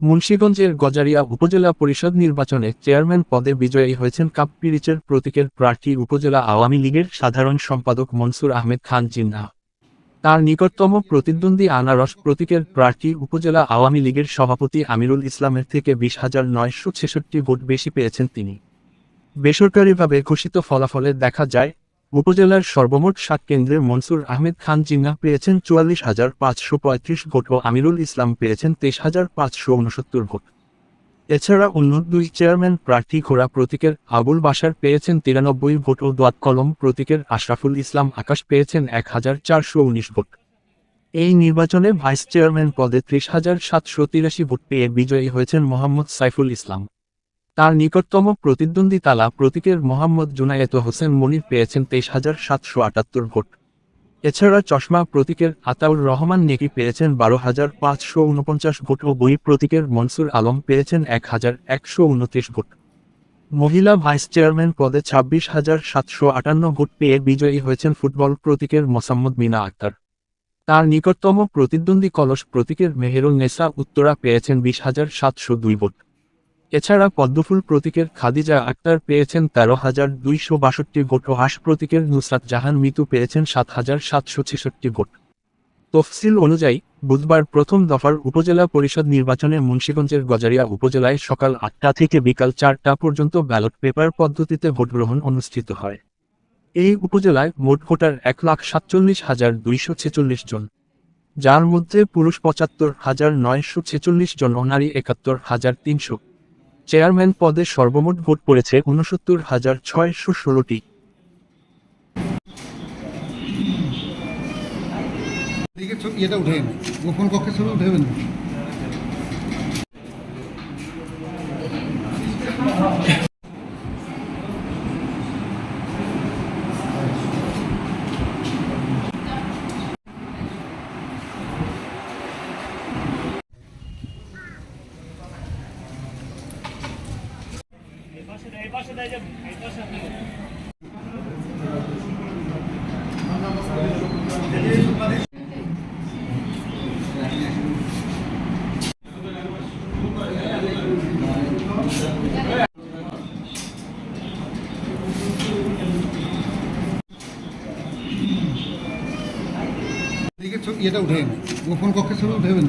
মুন্সিগঞ্জের গজারিয়া উপজেলা পরিষদ নির্বাচনে চেয়ারম্যান পদে বিজয়ী হয়েছেন কাপ্পিরিচের প্রতীকের প্রার্থী উপজেলা আওয়ামী লীগের সাধারণ সম্পাদক মনসুর আহমেদ খান জিন্নাহ তার নিকটতম প্রতিদ্বন্দ্বী আনারস প্রতীকের প্রার্থী উপজেলা আওয়ামী লীগের সভাপতি আমিরুল ইসলামের থেকে বিশ হাজার নয়শো ছেষট্টি ভোট বেশি পেয়েছেন তিনি। বেসরকারিভাবে ঘোষিত ফলাফলে দেখা যায় উপজেলার সর্বমোট সাত কেন্দ্রে মনসুর আহমেদ খান জিন্নাহ পেয়েছেন চুয়াল্লিশ হাজার পাঁচশো পঁয়ত্রিশ ভোট ও আমিরুল ইসলাম পেয়েছেন তেইশ হাজার পাঁচশো উনসত্তর ভোট। এছাড়া অন্য দুই চেয়ারম্যান প্রার্থী ঘোড়া প্রতীকের আবুল বাসার পেয়েছেন তিরানব্বই ভোট ও দোয়াত কলম প্রতীকের আশরাফুল ইসলাম আকাশ পেয়েছেন এক হাজার চারশো উনিশ ভোট। এই নির্বাচনে ভাইস চেয়ারম্যান পদে ত্রিশ হাজার সাতশো তিরাশি ভোট পেয়ে বিজয়ী হয়েছেন মোহাম্মদ সাইফুল ইসলাম। তার নিকটতম প্রতিদ্বন্দ্বী তালা প্রতীকের মোহাম্মদ জুনায়েত হোসেন মনির পেয়েছেন তেইশ হাজার সাতশো আটাত্তর ভোট। এছাড়া চশমা প্রতীকের আতাউর রহমান নেকি পেয়েছেন বারো হাজার পাঁচশো উনপঞ্চাশ ভোট ও বই প্রতীকের মনসুর আলম পেয়েছেন এক হাজার একশো উনত্রিশ ভোট। মহিলা ভাইস চেয়ারম্যান পদে ছাব্বিশ হাজার সাতশো আটান্ন ভোট পেয়ে বিজয়ী হয়েছেন ফুটবল প্রতীকের মোসাম্মদ মিনা আক্তার। তার নিকটতম প্রতিদ্বন্দ্বী কলস প্রতীকের মেহেরুল নেসা উত্তরা পেয়েছেন বিশ হাজার সাতশো দুই ভোট। এছাড়া পদ্মফুল প্রতীকের খাদিজা আক্তার পেয়েছেন তেরো হাজার দুইশো বাষট্টি ভোট ও হাঁস প্রতীকের নুসরাত জাহান মিতু পেয়েছেন সাত হাজার সাতশো ছেষট্টি ভোট। তফসিল অনুযায়ী, বুধবার প্রথম দফার উপজেলা পরিষদ নির্বাচনে মুন্সীগঞ্জের গজারিয়া উপজেলায় সকাল আটটা থেকে বিকাল চারটা পর্যন্ত ব্যালট পেপার পদ্ধতিতে ভোটগ্রহণ অনুষ্ঠিত হয়। এই উপজেলায় মোট ভোটার এক লাখ সাতচল্লিশ হাজার দুইশো ছেচল্লিশ জন, যার মধ্যে পুরুষ পঁচাত্তর হাজার নয়শো ছেচল্লিশ জন ও নারী একাত্তর হাজার তিনশো। চেয়ারম্যান পদে সর্বমোট ভোট পড়েছে উনসত্তর হাজার ছয়শো ষোলোটি। গোপন কক্ষে ছবি উঠেবেন এটা উঠেন গোপন কক্ষের ছবি উঠেবেন